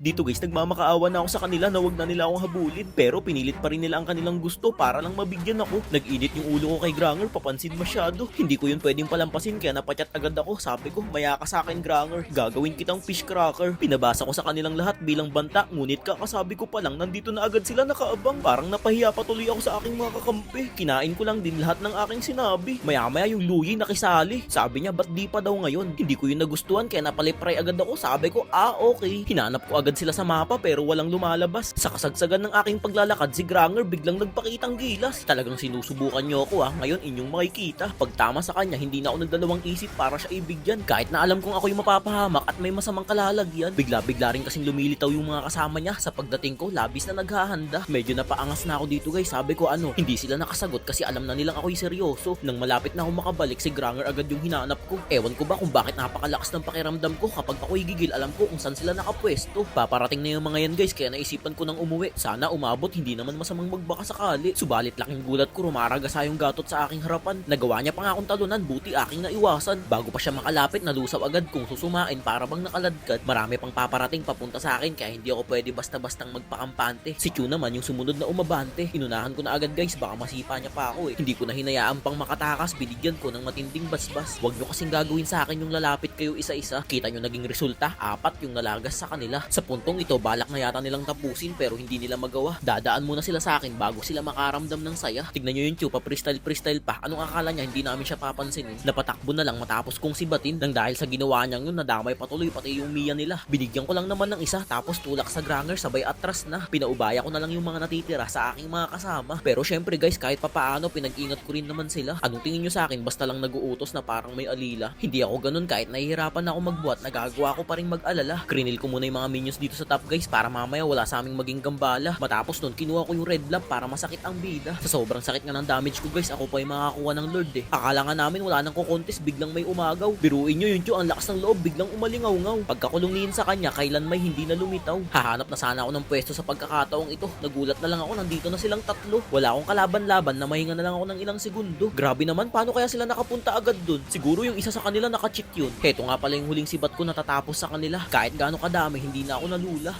Dito guys, nagmamakaawa na ako sa kanila na wag na nila akong habulin. Pero pinilit pa rin nila ang kanilang gusto para lang mabigyan ako. Nag-init yung ulo ko kay Granger, papansin masyado. Hindi ko yun pwedeng palampasin kaya napatyat agad ako. Sabi ko, maya ka sa akin Granger. Gagawin kitang fish cracker. Pinabasa ko sa kanilang lahat bilang banta. Ngunit kakasabi ko pa lang, nandito na agad sila nakaabang. Parang napahiya patuloy ako sa aking mga kakampi. Kinain ko lang din lahat ng aking sinabi. Maya maya yung luyi nakisali. Sabi niya, ba't di pa daw ngayon? Hindi ko yun nagustuhan kaya napalipray agad ako. Sabi ko, ah okay. Hinanap ko agad sila sa mapa pero walang lumalabas. Sa kasagsagan ng aking paglalakad, si Granger biglang nagpakitang gilas. Talagang sinusubukan niyo ako ah. Ngayon inyong makikita. Pag tama sa kanya, hindi na ako nagdalawang isip para siya ibigyan. Kahit na alam kong ako yung mapapahamak at may masamang kalalagyan. Bigla-bigla rin kasing lumilitaw yung mga kasama niya. Sa pagdating ko, labis na naghahanda. Medyo napaangas na ako dito guys. Sabi ko ano, hindi sila nakasagot kasi alam na nilang ako'y seryoso. Nang malapit na ako makabalik, si Granger agad yung hinanap ko. Ewan ko ba kung bakit napakalakas ng pakiramdam ko kapag ako'y gigil, alam ko kung saan sila nakapwesto. Paparating na yung mga yan guys, kaya naisipan ko nang umuwi. Sana umabot, hindi naman masamang magbaka sakali. Subalit laking gulat ko, rumaragasa yung gatot sa aking harapan. Nagawa niya pa nga akong talunan, buti aking naiwasan. Bago pa siya makalapit, nalusaw agad kung susumain para bang nakaladkad. Marami pang paparating papunta sa akin kaya hindi ako pwede basta-bastang magpakampante. Si Chu naman yung sumunod na umabante. Inunahan ko na agad guys, baka masipa niya pa ako eh. Hindi ko na hinayaan pang makatakas, binigyan ko ng matinding basbas. Huwag nyo kasing gagawin sa akin yung lalapit kayo isa-isa. Kita nyo naging resulta, apat yung nalagas sa kanila. Sa puntong ito, balak na yata nilang tapusin pero hindi nila magawa. Dadaan muna sila sa akin bago sila makaramdam ng saya. Tignan nyo yung Chu, pa freestyle freestyle pa. Anong akala niya hindi namin siya papansinin? Napatakbo na lang matapos kong sibatin nang dahil sa ginawa niyang yun nadamay patuloy pati yung Mia nila. Binigyan ko lang naman ng isa tapos tulak sa Granger sabay atras na. Pinaubaya ko na lang yung mga natitira sa aking mga kasama. Pero syempre guys kahit papaano pinag-ingat ko rin naman sila. Anong tingin nyo sa akin basta lang nag-uutos na parang may alila? Hindi ako ganun kahit nahihirapan ako magbuhat nagagawa ko pa rin mag-alala. Krinil ko muna yung mga minions dito sa top guys para mamaya wala sa aming maging gambala. Matapos nun kinuha ko yung red lamp para masakit ang bida. Sa sobrang sakit nga ng damage ko guys ako pa yung makakuha ng lord eh. Akala nga namin wala nang kukontes biglang may umagaw. Biruin nyo yun ang lakas ng loob biglang umalingaw-ngaw. Pagkakulungin sa kanya kailan may hindi na lumitaw. Hahanap na sana ako ng pwesto sa pagkakataong ito. Nagulat na lang ako nandito na silang tatlo. Wala akong kalaban-laban na mahinga na lang ako ng ilang segundo. Grabe naman paano kaya sila nakapunta agad dun? Siguro yung isa sa kanila naka-cheat yun. Heto nga pala yung huling sibat ko natatapos sa kanila. Kahit gaano kadami hindi na ako nalula.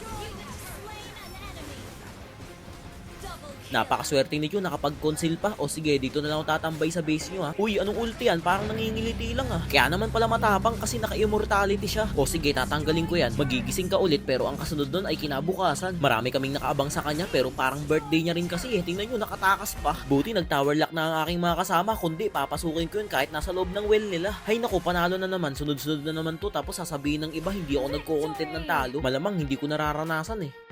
Napakaswerte ni Q nakapag-conceal pa. O sige, dito na lang tatambay sa base nyo ha. Uy, anong ulti yan? Parang nangingiliti lang ha. Kaya naman pala matapang kasi naka-immortality siya. O sige, tatanggalin ko yan. Magigising ka ulit pero ang kasunod nun ay kinabukasan. Marami kaming nakaabang sa kanya pero parang birthday niya rin kasi eh. Tingnan nyo, nakatakas pa. Buti nag-tower lock na ang aking mga kasama. Kundi, papasukin ko yun kahit nasa loob ng well nila. Hay nako, panalo na naman. Sunod-sunod na naman to. Tapos sasabihin ng iba, hindi ako nagko-content ng talo. Malamang hindi ko nararanasan eh.